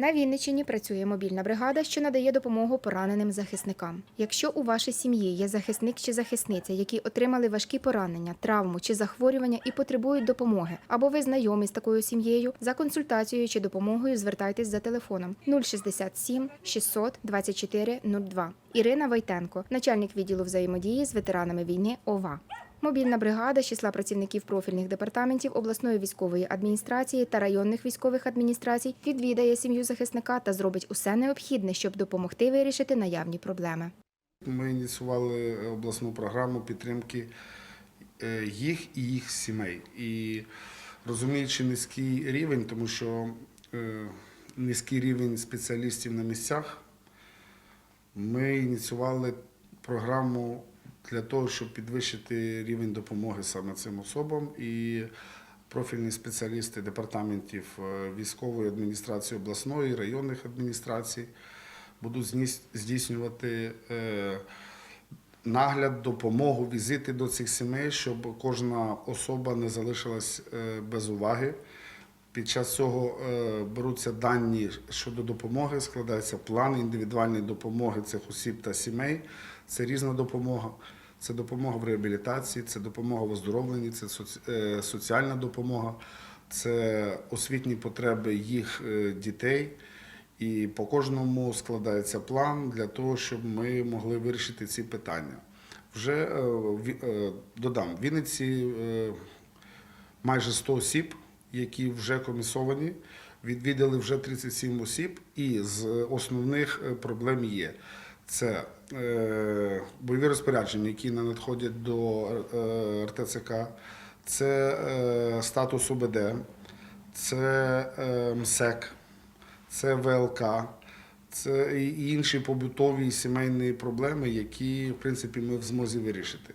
На Вінниччині працює мобільна бригада, що надає допомогу пораненим захисникам. Якщо у вашій сім'ї є захисник чи захисниця, які отримали важкі поранення, травму чи захворювання і потребують допомоги, або ви знайомі з такою сім'єю, за консультацією чи допомогою звертайтесь за телефоном 067 600 24 02. Ірина Войтенко, начальник відділу взаємодії з ветеранами війни ОВА. Мобільна бригада з числа працівників профільних департаментів обласної військової адміністрації та районних військових адміністрацій відвідає сім'ю захисника та зробить усе необхідне, щоб допомогти вирішити наявні проблеми. Ми ініціювали обласну програму підтримки е, їх і їх сімей. І розуміючи низький рівень, тому що е, низький рівень спеціалістів на місцях, ми ініціювали програму для того, щоб підвищити рівень допомоги саме цим особам. І профільні спеціалісти департаментів е, військової адміністрації обласної, районних адміністрацій будуть здійснювати е, нагляд, допомогу, візити до цих сімей, щоб кожна особа не залишилась е, без уваги. Під час цього е, беруться дані щодо допомоги, складається план індивідуальної допомоги цих осіб та сімей. Це різна допомога. Це допомога в реабілітації, це допомога в оздоровленні, це е, соціальна допомога, це освітні потреби їх е, дітей. І по кожному складається план для того, щоб ми могли вирішити ці питання. Вже додам, в Вінниці майже 100 осіб, які вже комісовані, відвідали вже 37 осіб, і з основних е, проблем є. Це е, бойові розпорядження, які не надходять до е, РТЦК, це статус ОБД, це МСЕК, це ВЛК, це і інші побутові і сімейні проблеми, які в принципі ми в змозі вирішити.